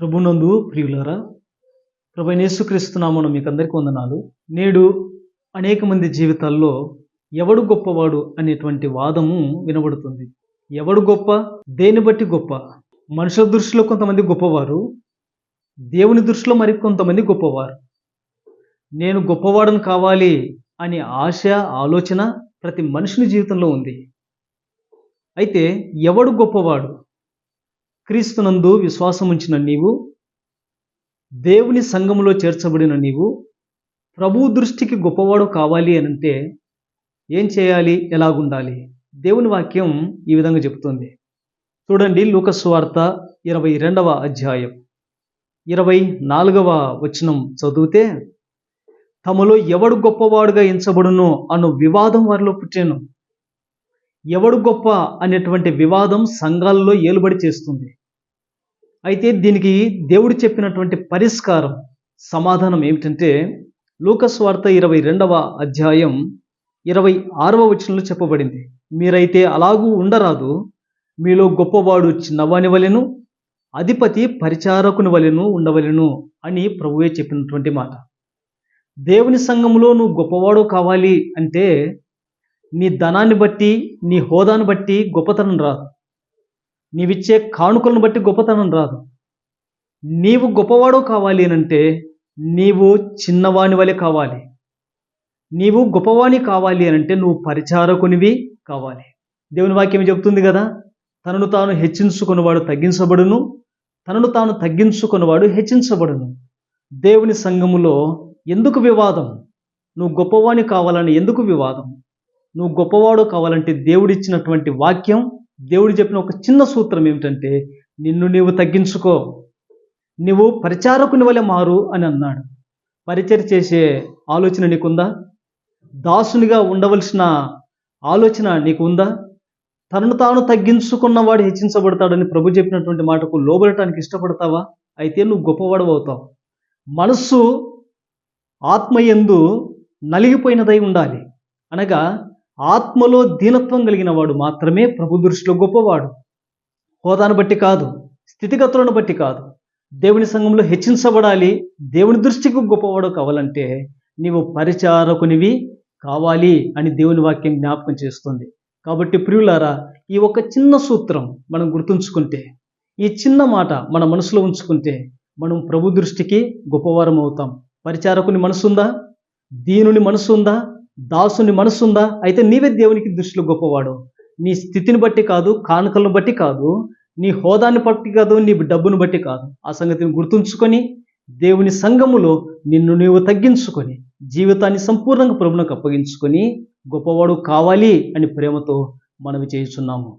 ప్రభునందు ప్రియులారా ప్రభు నేసుక్రీస్తున్నామను మీకు అందరికీ వందనాలు. నేడు అనేక మంది జీవితాల్లో ఎవడు గొప్పవాడు అనేటువంటి వాదము వినబడుతుంది. ఎవడు గొప్ప దేని బట్టి గొప్ప? మనుషుల దృష్టిలో కొంతమంది గొప్పవారు దేవుని దృష్టిలో మరి కొంతమంది గొప్పవారు. నేను గొప్పవాడని కావాలి అనే ఆశ ఆలోచన ప్రతి మనుషుని జీవితంలో ఉంది. అయితే ఎవడు గొప్పవాడు? క్రీస్తునందు విశ్వాసముంచిన నీవు దేవుని సంఘములో చేర్చబడిన నీవు ప్రభు దృష్టికి గొప్పవాడు కావాలి అని అంటే ఏం చేయాలి? ఎలాగుండాలి? దేవుని వాక్యం ఈ విధంగా చెబుతుంది. చూడండి లూకస్వార్త ఇరవై రెండవ అధ్యాయం. ఇరవై నాలుగవ వచనం చదివితే తమలో ఎవడు గొప్పవాడుగా ఎంచబడునో అను వివాదం వారిలో పుట్టాను. ఎవడు గొప్ప అనేటువంటి వివాదం సంఘాల్లో ఏలుబడి చేస్తుంది. అయితే దీనికి దేవుడు చెప్పినటువంటి పరిష్కారం సమాధానం ఏమిటంటే లూకస్వార్త ఇరవై రెండవ అధ్యాయం ఇరవై ఆరవ వచనంలో చెప్పబడింది. మీరైతే అలాగూ ఉండరాదు. మీలో గొప్పవాడు చిన్నవాని వలెను అధిపతి పరిచారకుని వలెను ఉండవలెను అని ప్రభువే చెప్పినటువంటి మాట. దేవుని సంఘంలో నువ్వు గొప్పవాడు కావాలి అంటే నీ ధనాన్ని బట్టి నీ హోదాను బట్టి గొప్పతనం రాదు. నీవిచ్చే కానుకలను బట్టి గొప్పతనం రాదు. నీవు గొప్పవాడు కావాలి అంటే నీవు చిన్నవాని వలె కావాలి. నీవు గొప్పవాణి కావాలి అని అంటే నువ్వు పరిచారకునివి కావాలి. దేవుని వాక్యం చెబుతుంది కదా తనను తాను హెచ్చించుకున్నవాడు తగ్గించబడును తనను తాను తగ్గించుకున్నవాడు హెచ్చించబడును. దేవుని సంఘములో ఎందుకు వివాదం? నువ్వు గొప్పవాణి కావాలని ఎందుకు వివాదం? నువ్వు గొప్పవాడు కావాలంటే దేవుడిచ్చినటువంటి వాక్యం దేవుడు చెప్పిన ఒక చిన్న సూత్రం ఏమిటంటే నిన్ను నీవు తగ్గించుకో. నువ్వు పరిచారకుని వలె మారు అని అన్నాడు. పరిచర్ చేసే ఆలోచన నీకుందా? దాసునిగా ఉండవలసిన ఆలోచన నీకు ఉందా తనను తాను తగ్గించుకున్నవాడు హెచ్చించబడతాడని ప్రభు చెప్పినటువంటి మాటకు లోబడటానికి ఇష్టపడతావా? అయితే నువ్వు గొప్పవాడు అవుతావు. మనస్సు ఆత్మయందు నలిగిపోయినదై ఉండాలి. అనగా ఆత్మలో దీనత్వం కలిగిన వాడు మాత్రమే ప్రభు దృష్టిలో గొప్పవాడు. హోదాను బట్టి కాదు స్థితిగతులను బట్టి కాదు. దేవుని సంఘంలో హెచ్చించబడాలి దేవుని దృష్టికి గొప్పవాడు కావాలంటే నీవు పరిచారకునివి కావాలి అని దేవుని వాక్యం జ్ఞాపకం చేస్తుంది. కాబట్టి ప్రియులారా ఈ ఒక చిన్న సూత్రం మనం గుర్తుంచుకుంటే ఈ చిన్న మాట మన మనసులో ఉంచుకుంటే మనం ప్రభు దృష్టికి గొప్పవారం అవుతాం పరిచారకుని మనసుందా? దీనుని మనసుందా? దాసుని మనసుందా? అయితే నీవే దేవునికి దృష్టిలో గొప్పవాడు. నీ స్థితిని బట్టి కాదు కానుకలను బట్టి కాదు నీ హోదాన్ని బట్టి కాదు నీ డబ్బును బట్టి కాదు. ఆ సంగతిని గుర్తుంచుకొని దేవుని సంఘములో నిన్ను నీవు తగ్గించుకొని జీవితాన్ని సంపూర్ణంగా ప్రభునకు అప్పగించుకొని గొప్పవాడు కావాలి అని ప్రేమతో మనవి చేయుచున్నాము.